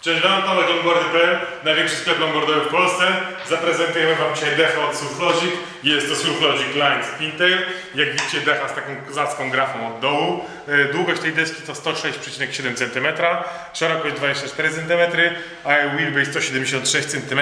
Cześć Wam, Tomek Longboardy.pl, największy sklep longboardowy w Polsce. Zaprezentujemy Wam dzisiaj dechę od Surflogic. Jest to Surflogic Line Spintail. Jak widzicie decha z taką kozacką grafą od dołu. E, Długość tej deski to 106,7 cm, szerokość 24 cm, a wheelbase 176 cm.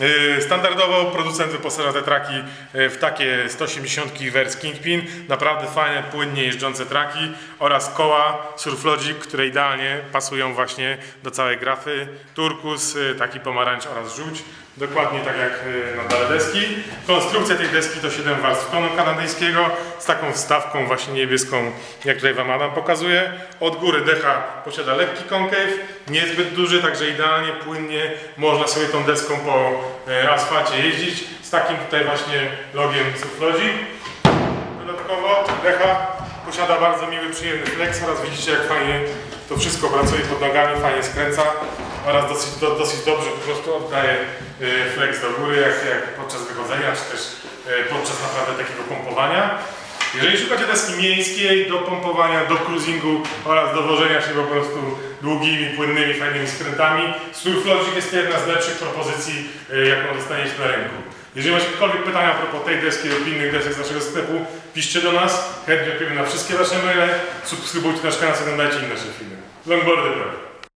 Yy, Standardowo producent wyposaża te traki yy, w takie 180 Verse Kingpin, naprawdę fajne, płynnie jeżdżące traki oraz koła Surflogic, które idealnie pasują właśnie do całej grafy. Turkus, yy, taki pomarańcz oraz żółć, dokładnie tak jak na dole deski. Konstrukcja tej deski to 7 warstw konu kanadyjskiego z taką wstawką właśnie niebieską, jak tutaj Wam Adam pokazuje. Od góry decha posiada lekki concave, niezbyt duży, także idealnie, płynnie można sobie tą deską po asfalcie jeździć z takim tutaj właśnie logiem Surflogic. Dodatkowo decha posiada bardzo miły, przyjemny flex oraz widzicie jak fajnie to wszystko pracuje pod nogami, fajnie skręca oraz dosyć, do, dosyć dobrze po prostu oddaje e, flex do góry jak, jak podczas wychodzenia czy też e, podczas naprawdę takiego pompowania. Jeżeli szukacie deski miejskiej do pompowania, do cruisingu oraz do wożenia się po prostu długimi, płynnymi, fajnymi skrętami, Surflogic jest jedna z lepszych propozycji, e, jaką dostaniecie na rynku. Jeżeli macie jakiekolwiek pytania a propos tej deski lub innych desek z naszego sklepu, piszcie do nas, chętnie odpowiemy na wszystkie wasze maile, subskrybujcie nasz kanał, oglądajcie inne nasze filmy. Longboardy, prawda?